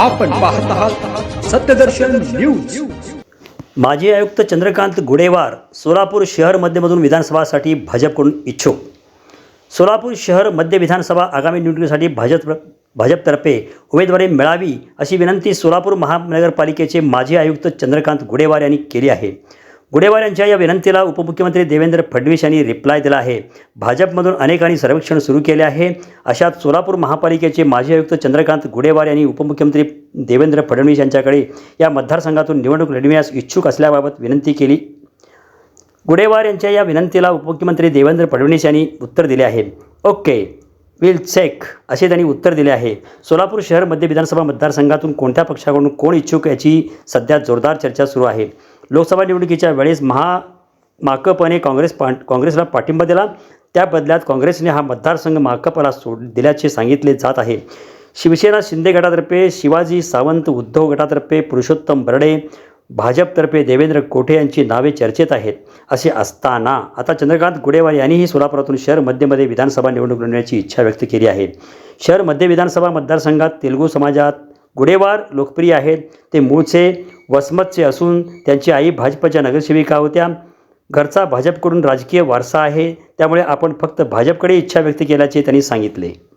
आपण पाहत आहात सत्यदर्शन न्यूज. माजी आयुक्त चंद्रकांत गुडेवार सोलापूर शहर मध्यमधून विधानसभासाठी भाजपकडून इच्छुक. सोलापूर शहर मध्य विधानसभा आगामी निवडणुकीसाठी भाजप भाजपतर्फे उमेदवारी मिळावी अशी विनंती सोलापूर महानगरपालिकेचे माजी आयुक्त चंद्रकांत गुडेवार यांनी केली आहे. गुडेवार यांच्या या विनंतीला उपमुख्यमंत्री देवेंद्र फडणवीस यांनी रिप्लाय दिला आहे. भाजपमधून अनेकांनी सर्वेक्षण सुरू केले आहे. अशात सोलापूर महापालिकेचे माजी आयुक्त चंद्रकांत गुडेवार यांनी उपमुख्यमंत्री देवेंद्र फडणवीस यांच्याकडे या मतदारसंघातून निवडणूक लढविण्यास इच्छुक असल्याबाबत विनंती केली. गुडेवार यांच्या या विनंतीला उपमुख्यमंत्री देवेंद्र फडणवीस यांनी उत्तर दिले आहे. ओके विल चेक असे त्यांनी उत्तर दिले आहे. सोलापूर शहर मध्य विधानसभा मतदारसंघातून कोणत्या पक्षाकडून कोण इच्छुक याची सध्या जोरदार चर्चा सुरू आहे. लोकसभा निवडणुकीच्या वेळेस महा माकपने काँग्रेस पा काँग्रेसला पाठिंबा दिला. त्या बदल्यात काँग्रेसने हा मतदारसंघ माकपला सोड दिल्याचे सांगितले जात आहे. शिवसेना शिंदे गटातर्फे शिवाजी सावंत उद्धव गटातर्फे पुरुषोत्तम बर्डे भाजपतर्फे देवेंद्र कोठे यांची नावे चर्चेत आहेत असे असताना आता चंद्रकांत गुडेवार यांनीही सोलापुरातून शहर मध्यमध्ये विधानसभा निवडणूक लढण्याची इच्छा व्यक्त केली आहे. शहर मध्य विधानसभा मतदारसंघात तेलुगू समाजात गुडेवार लोकप्रिय आहेत. ते मूळचे वसमतचे असून त्यांची आई भाजपच्या नगरसेविका होत्या. घरचा भाजपकडून राजकीय वारसा आहे. त्यामुळे आपण फक्त भाजपकडे इच्छा व्यक्त केल्याचे त्यांनी सांगितले.